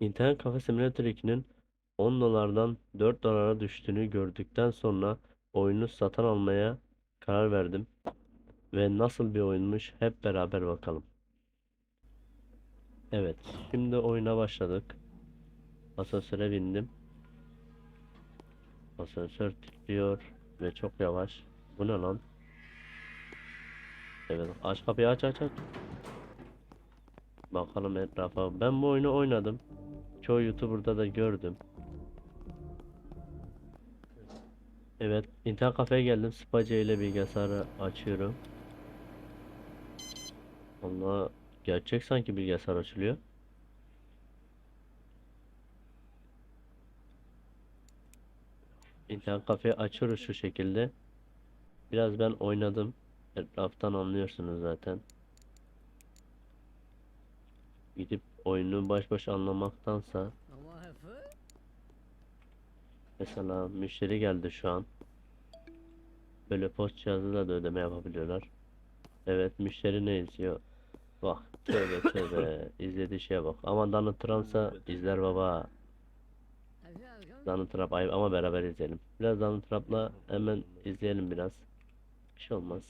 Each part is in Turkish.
İnternet Cafe Simulator 2'nin 10 dolardan 4 dolara düştüğünü gördükten sonra oyunu satın almaya karar verdim. Ve nasıl bir oyunmuş hep beraber bakalım. Evet, şimdi oyuna başladık. Asansöre bindim. Asansör titriyor ve çok yavaş. Bu ne lan? Evet, aç kapıyı aç aç aç. Bakalım etrafa. Ben bu oyunu oynadım. Çoğu YouTuber'da da gördüm. Evet, internet kafeye geldim. Space ile bilgisayarı açıyorum. Allah gerçek sanki bilgisayar açılıyor. İnternet kafeyi açıyoruz şu şekilde. Biraz ben oynadım. Etraftan anlıyorsunuz zaten. Gidip oyunu baş başa anlamaktansa Mesela müşteri geldi şu an. Böyle post cihazıyla da ödeme yapabiliyorlar. Evet müşteri ne izliyor? Bak tövbe tövbe izlediği şeye bak. Ama Donald Trump'sa izler baba. Donald Trump ayıp ama beraber izleyelim. Biraz Donald Trump'la hemen izleyelim biraz. Bir şey olmaz.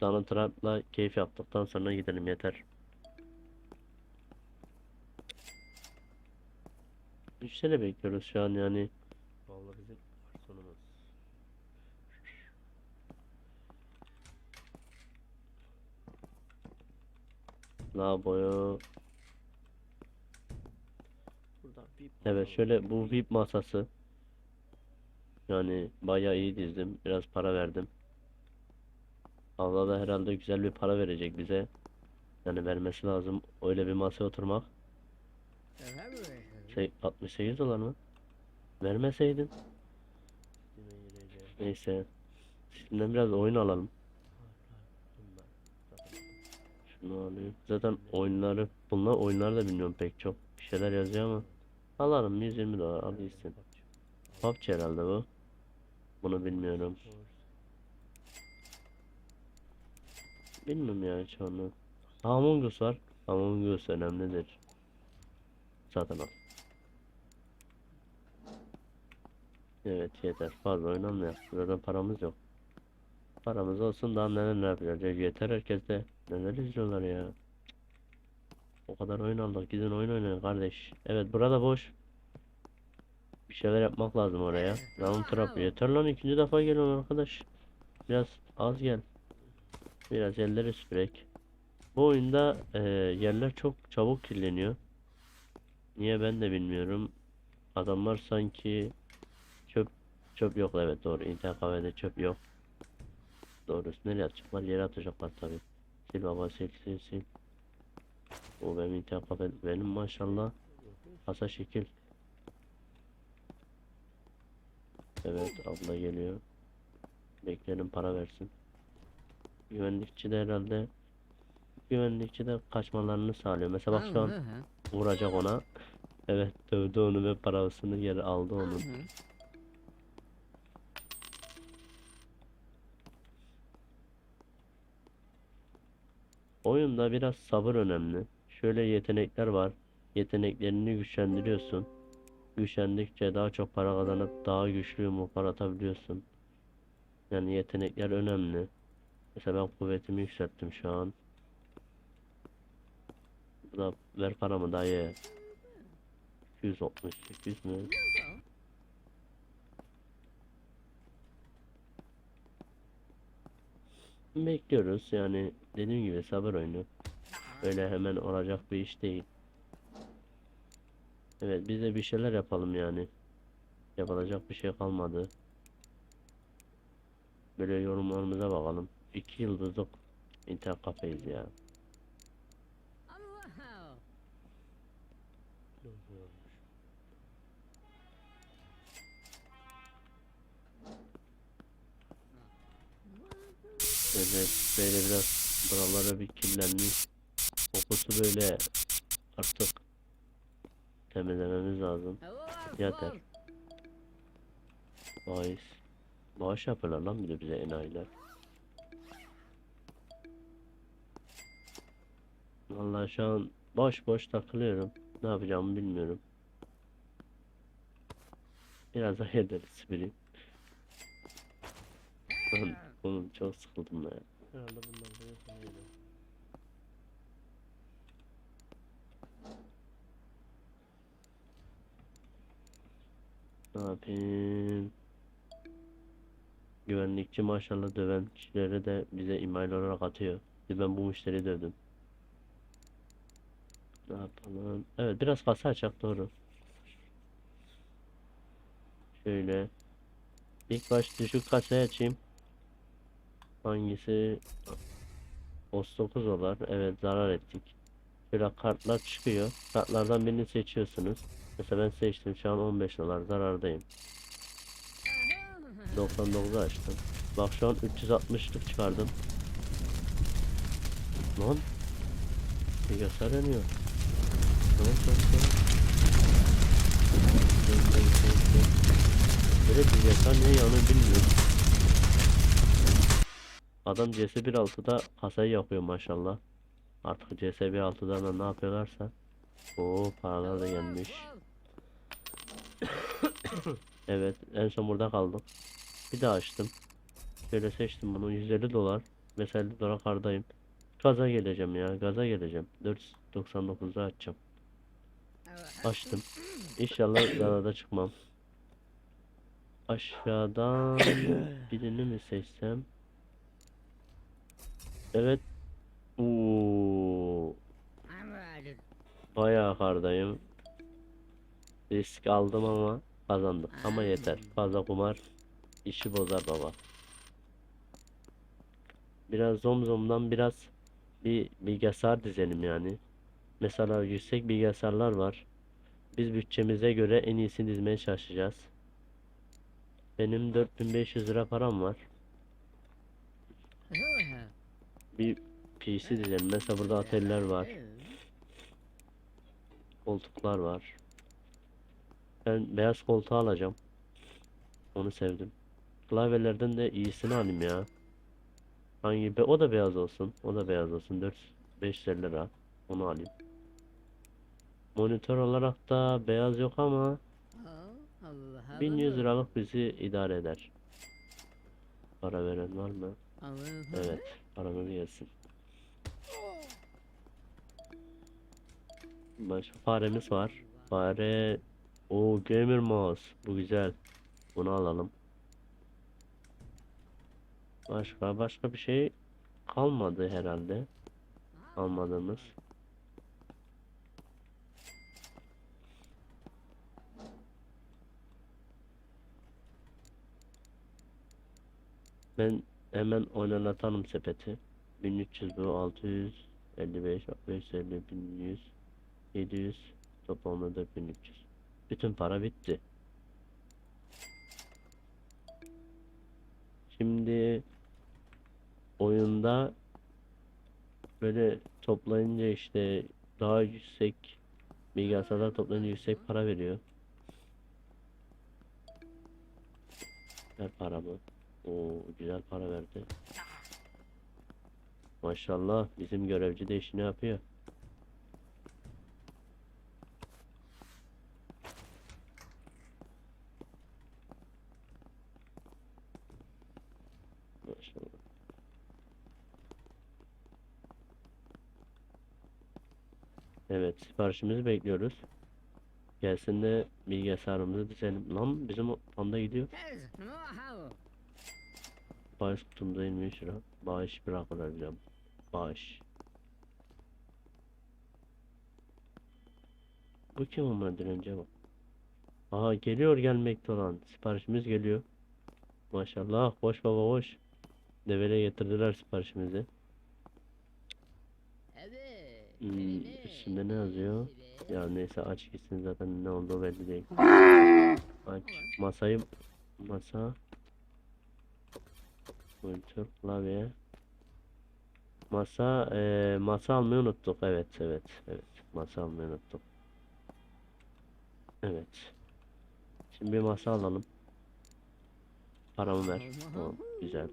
Donald Trump'la keyif yaptıktan sonra gidelim yeter. Müşteri bekliyoruz şu an yani. Vallahi bizim sonumuz. Bir Evet şöyle bu VIP masası. Yani bayağı iyi dizdim. Biraz para verdim. Allah da herhalde güzel bir para verecek bize. Yani vermesi lazım. Öyle bir masaya oturmak. Şey 68 dolar mı? Vermeseydin. Neyse. Şimdiden biraz oyun alalım. Şunu alayım. Zaten oyunları, bunlar oyunları da bilmiyorum pek çok. Bir şeyler yazıyor ama. Alalım 120 dolar al gitsin. PUBG herhalde bu. Bunu bilmiyorum. Bilmiyorum ya hiç onu. Among Us var. Among Us önemlidir. Zaten al. Evet yeter. Fazla oynanmıyor. Zaten paramız yok. Paramız olsun daha neler ne yapacağız. Ya Yeter herkes de. Neler izliyorlar ya. O kadar oyun aldık. Gidin oyun oynayın kardeş. Evet burada boş. Bir şeyler yapmak lazım oraya. Round trap. Yeter lan ikinci defa geliyorum arkadaş. Biraz az gel. Biraz elleri süpürek. Bu oyunda e, yerler çok çabuk kirleniyor. Niye ben de bilmiyorum. Adamlar sanki çöp çöp yok evet doğru internet kafede çöp yok. Doğrusu nereye atacaklar? Yere atacaklar tabii. Sil baba sil sil sil. O benim internet kafe benim maşallah. Kasa şekil. Evet abla geliyor. Bekleyelim para versin. Güvenlikçi de herhalde güvenlikçi de kaçmalarını sağlıyor. Mesela bak şu an vuracak ona. Evet dövdü onu ve parasını geri aldı onun. Oyunda biraz sabır önemli. Şöyle yetenekler var. Yeteneklerini güçlendiriyorsun. Güçlendikçe daha çok para kazanıp daha güçlü yumruklar atabiliyorsun. Yani yetenekler önemli. Mesela ben kuvvetimi yükselttim şu an. Bu da ver paramı dayı. 268 mi? Bekliyoruz yani dediğim gibi sabır oyunu. Öyle hemen olacak bir iş değil. Evet biz de bir şeyler yapalım yani. Yapılacak bir şey kalmadı. Böyle yorumlarımıza bakalım. 2 yıldızlık internet kafeyiz ya. Böyle böyle biraz buralara bir kirlenmiş. Kokusu böyle artık temizlememiz lazım. Yeter. Bahis. Bağış yapıyorlar lan bir de bize enayiler. Vallahi şu an boş boş takılıyorum. Ne yapacağımı bilmiyorum. Biraz daha ederiz biri. Lan oğlum çok sıkıldım ya. Herhalde bundan sonra sana gelirim. Ne yapayım? Güvenlikçi maşallah döven kişileri de bize email olarak atıyor. Ben bu müşteriyi dövdüm. Yapalım? Evet biraz kasa açak doğru. Şöyle. İlk baş düşük kasayı açayım. Hangisi? Os 9 dolar. Evet zarar ettik. Şöyle kartlar çıkıyor. Kartlardan birini seçiyorsunuz. Mesela ben seçtim şu an 15 dolar zarardayım. 99'u açtım. Bak şu an 360'lık çıkardım. Lan. Bilgisayar yanıyor. Böyle bilgisayar niye yanıyor bilmiyorum. Adam CS 1.6'da kasayı yapıyor maşallah. Artık CS 1.6'da da ne yapıyorlarsa. Oo paralar da gelmiş. Evet en son burada kaldık. Bir daha açtım. Şöyle seçtim bunu 150 dolar. Mesela 50 dolar kardayım. Gaza geleceğim ya gaza geleceğim. 499'da açacağım. Açtım. İnşallah zararda çıkmam. Aşağıdan birini mi seçsem? Evet. Oo, bayağı kardayım. Risk aldım ama kazandım. Ama yeter. Fazla kumar işi bozar baba. Biraz zomzomdan biraz bir bilgisayar dizelim yani. Mesela yüksek bilgisayarlar var. Biz bütçemize göre en iyisini dizmeye çalışacağız. Benim 4500 lira param var. Bir PC dizelim. Mesela burada ateller var. Koltuklar var. Ben beyaz koltuğu alacağım. Onu sevdim. Klavyelerden de iyisini alayım ya. Hangi be o da beyaz olsun. O da beyaz olsun. 4 550 lira. Onu alayım. Monitör olarak da beyaz yok ama 1100 liralık bizi idare eder. Para veren var mı? Evet. Paramız gelsin. Başka faremiz var. Fare o gamer mouse. Bu güzel. Bunu alalım. Başka başka bir şey kalmadı herhalde. Almadığımız. Ben hemen oynatalım sepeti. 1300 bu 655 550 1100 700 toplamda 4300. Bütün para bitti. Şimdi oyunda böyle toplayınca işte daha yüksek bilgisayarlar toplayınca yüksek para veriyor. Ver paramı. Oo güzel para verdi. Maşallah bizim görevci de işini yapıyor. Evet, siparişimizi bekliyoruz. Gelsin de bilgisayarımızı dizelim. Lan bizim panda gidiyor. Bağış kutumda 23 lira. Bağış bırakırlar bize. Bağış. Bu kim ama dirence bak. Aha geliyor gelmekte olan. Siparişimiz geliyor. Maşallah hoş baba hoş. Devele getirdiler siparişimizi. Hmm, üstünde ne yazıyor? Ya neyse aç gitsin zaten ne olduğu belli değil. Aç masayı masa monitör klavye. Masa eee masa almayı unuttuk. Evet evet evet. Masa almayı unuttuk. Evet. Şimdi bir masa alalım. Paramı ver. Tamam güzel.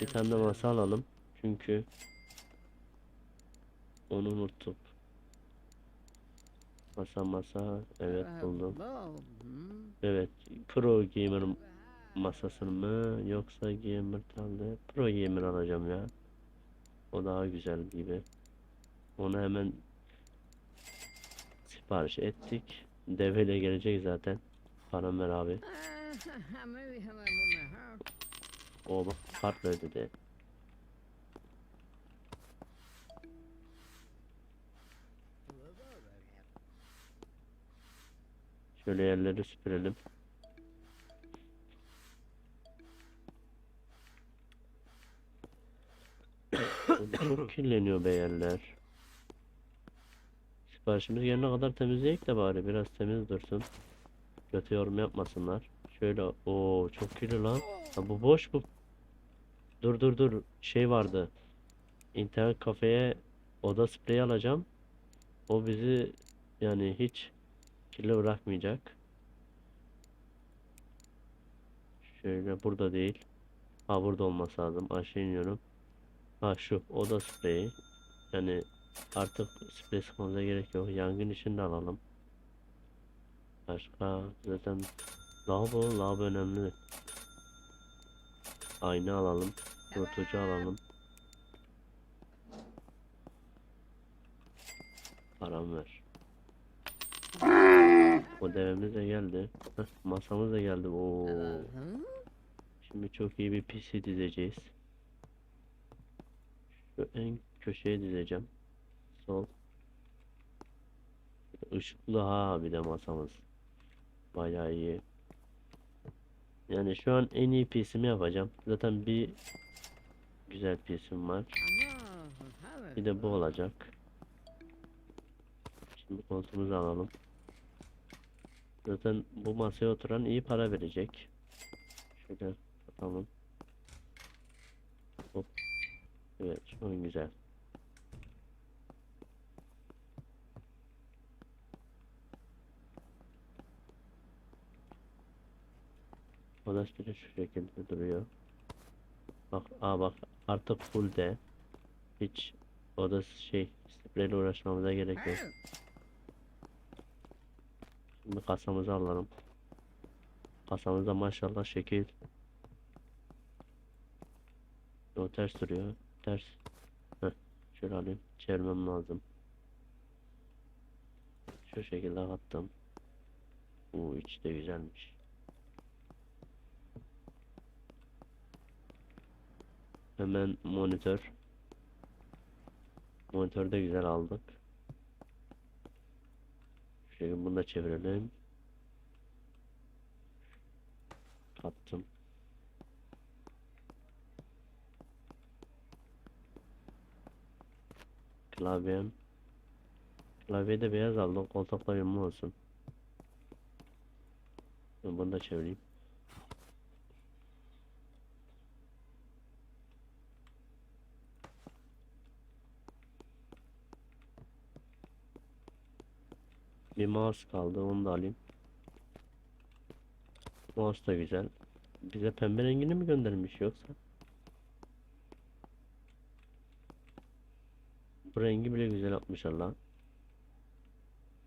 Bir tane de masa alalım. Çünkü Onu unuttuk. Masa masa. Evet buldum. Evet. Pro Gamer masasını mı yoksa Gamer tablet? Pro Gamer alacağım ya. O daha güzel gibi. Onu hemen sipariş ettik. Devreyle gelecek zaten. Param ver abi. O bak kart ödedi. Şöyle yerleri süpürelim. Çok kirleniyor be yerler. Siparişimiz gelene kadar temizleyek de bari biraz temiz dursun. Kötü yorum yapmasınlar. Şöyle o çok kirli lan. Ha, bu boş bu. Dur dur dur. Şey vardı. İnternet kafeye oda spreyi alacağım. O bizi yani hiç kirli bırakmayacak. Şöyle burada değil. Ha burada olması lazım. Aşağı iniyorum. Ha şu oda spreyi. Yani artık sprey sıkmamıza gerek yok. Yangın için de alalım. Başka zaten lavabo, lavabo önemli. Ayna alalım. Kurutucu alalım. Param ver. O devemiz de geldi. Heh, masamız da geldi. Oo. Şimdi çok iyi bir PC dizeceğiz. En köşeye dizeceğim. Sol. Işıklı ha bir de masamız. Bayağı iyi. Yani şu an en iyi PC'mi yapacağım. Zaten bir güzel PC'm var. Bir de bu olacak. Şimdi koltuğumuzu alalım. Zaten bu masaya oturan iyi para verecek. Şöyle atalım. Hop. Evet, an güzel. Bile şu şekilde duruyor. Bak, aa bak artık full de. Hiç oda şey spreyle uğraşmamıza gerek yok. Şimdi kasamızı alalım. Kasamızda maşallah şekil. O ters duruyor. Ters. Heh, şöyle alayım. Çevirmem lazım. Şu şekilde kattım. Bu içi de güzelmiş. Hemen monitör. Monitör de güzel aldık. Şöyle bunu da çevirelim. Kattım. Klavyem. Klavyede beyaz aldım. Koltukla yumru olsun. Bunu da çevireyim. Bir mouse kaldı. Onu da alayım. Mouse da güzel. Bize pembe rengini mi göndermiş yoksa? Rengi bile güzel yapmışlar lan.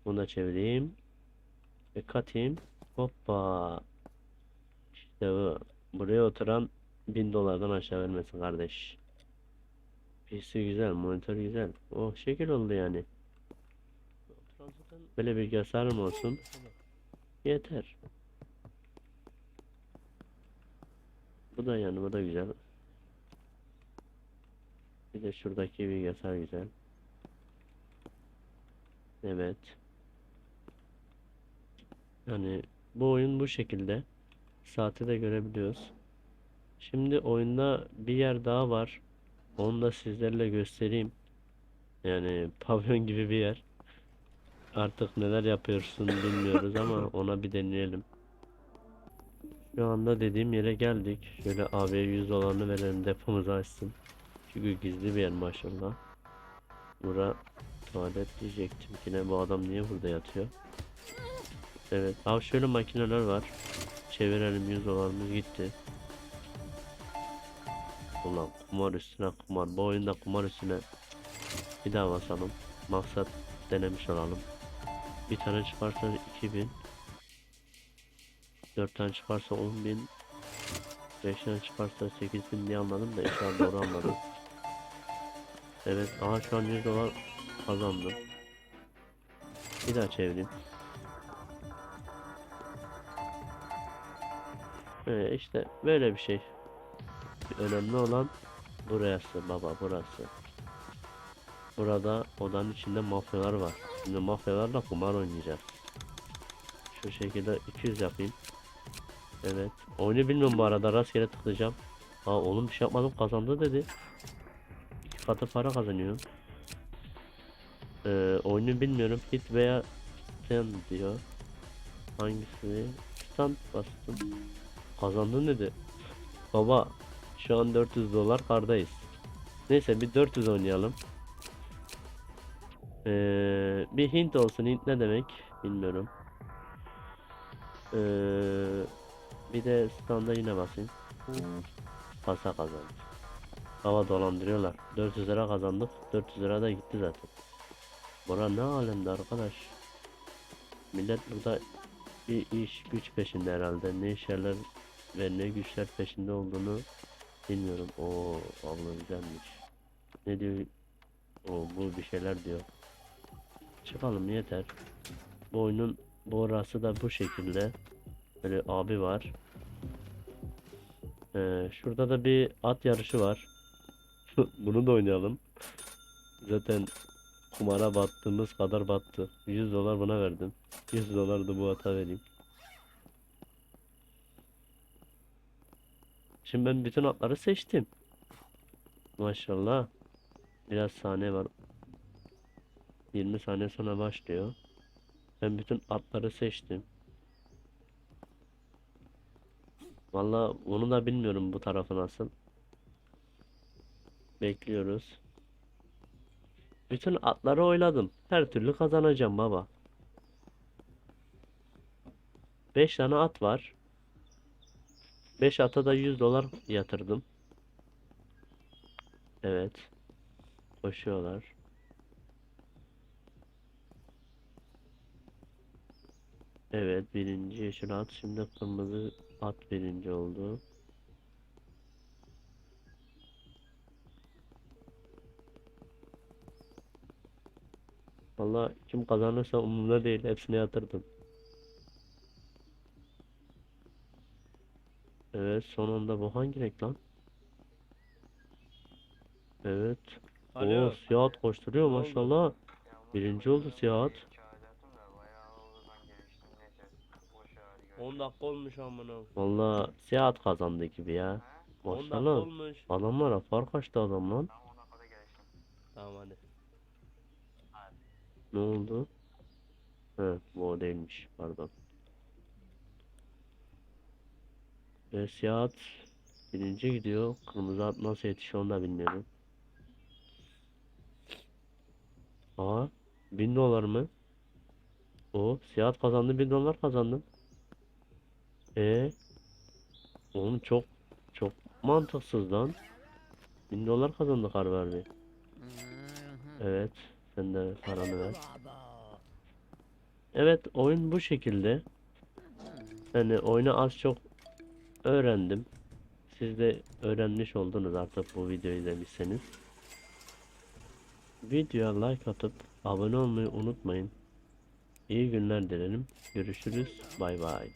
Bunu da çevireyim. Ve katayım. Hoppa. İşte bu. Buraya oturan 1000 dolardan aşağı vermesin kardeş. PC güzel, monitör güzel. Oh şekil oldu yani. Böyle bir bilgisayarım olsun. Yeter. Bu da yani bu da güzel. Bir de şuradaki bilgisayar güzel. Evet. Yani bu oyun bu şekilde. Saati de görebiliyoruz. Şimdi oyunda bir yer daha var. Onu da sizlerle göstereyim. Yani pavyon gibi bir yer. Artık neler yapıyorsun bilmiyoruz ama ona bir deneyelim. Şu anda dediğim yere geldik. Şöyle AB'ye 100 dolarını verelim depomuzu açsın. Çünkü gizli bir yer maşallah. Bura tuvalet diyecektim. Yine bu adam niye burada yatıyor? Evet. Abi şöyle makineler var. Çevirelim 100 dolarımız gitti. Ulan kumar üstüne kumar. Bu oyunda kumar üstüne Bir daha basalım. Maksat denemiş olalım. Bir tane çıkarsa 2000. 4 tane çıkarsa 10.000. 5 tane çıkarsa 8000 diye anladım da inşallah doğru anladım. Evet, aha şu an 100 dolar kazandım. Bir daha çevireyim. Ee, işte böyle bir şey. Önemli olan burası baba burası. Burada odanın içinde mafyalar var. Şimdi mafyalarla kumar oynayacağız. Şu şekilde 200 yapayım. Evet. Oyunu bilmiyorum bu arada rastgele tıklayacağım. Aa oğlum bir şey yapmadım kazandı dedi. İki katı para kazanıyor. Ee, oyunu bilmiyorum. Hit veya stand diyor. Hangisi? Stand bastım. Kazandın dedi. Baba şu an 400 dolar kardayız. Neyse bir 400 oynayalım. Ee, bir hint olsun. Hint ne demek? Bilmiyorum. Ee, bir de standa yine basayım. Pasa kazandık. Hava dolandırıyorlar. 400 lira kazandık. 400 lira da gitti zaten. Bura ne alemde arkadaş. Millet burada bir iş güç peşinde herhalde. Ne işler ve ne güçler peşinde olduğunu bilmiyorum. O abla güzelmiş. Ne diyor? O bu bir şeyler diyor. Çıkalım yeter. Bu oyunun bu orası da bu şekilde. Böyle abi var. Ee, şurada da bir at yarışı var. Bunu da oynayalım. Zaten kumara battığımız kadar battı. 100 dolar buna verdim. 100 dolar da bu ata vereyim. Şimdi ben bütün atları seçtim. Maşallah. Biraz saniye var. 20 saniye sonra başlıyor. Ben bütün atları seçtim. Valla onu da bilmiyorum bu tarafı nasıl. Bekliyoruz. Bütün atları oyladım. Her türlü kazanacağım baba. 5 tane at var. 5 ata da 100 dolar yatırdım. Evet. Koşuyorlar. Evet birinci yeşil at şimdi kırmızı at birinci oldu. Valla kim kazanırsa umurumda değil hepsine yatırdım. Evet sonunda bu hangi renk lan? Evet. Alo. Oo siyah at koşturuyor maşallah. Birinci oldu siyah at. 10 dakika olmuş amına. Valla siyah at kazandı gibi ya. 10 dakika Maşallah. olmuş. Adamlara fark açtı adam lan. Tamam hadi. Ne oldu? He, bu o değilmiş. Pardon. Ve siyah at birinci gidiyor. Kırmızı at nasıl yetişiyor onu da bilmiyorum. Aa, bin dolar mı? O siyah at kazandı, bin dolar kazandım. E, oğlum çok çok mantıksız lan. Bin dolar kazandık harbi. Evet, sen de paranı ver. Evet, oyun bu şekilde. Yani oyunu az çok öğrendim. Siz de öğrenmiş oldunuz artık bu videoyu izlemişseniz. Videoya like atıp abone olmayı unutmayın. İyi günler dilerim. Görüşürüz. Bay bay.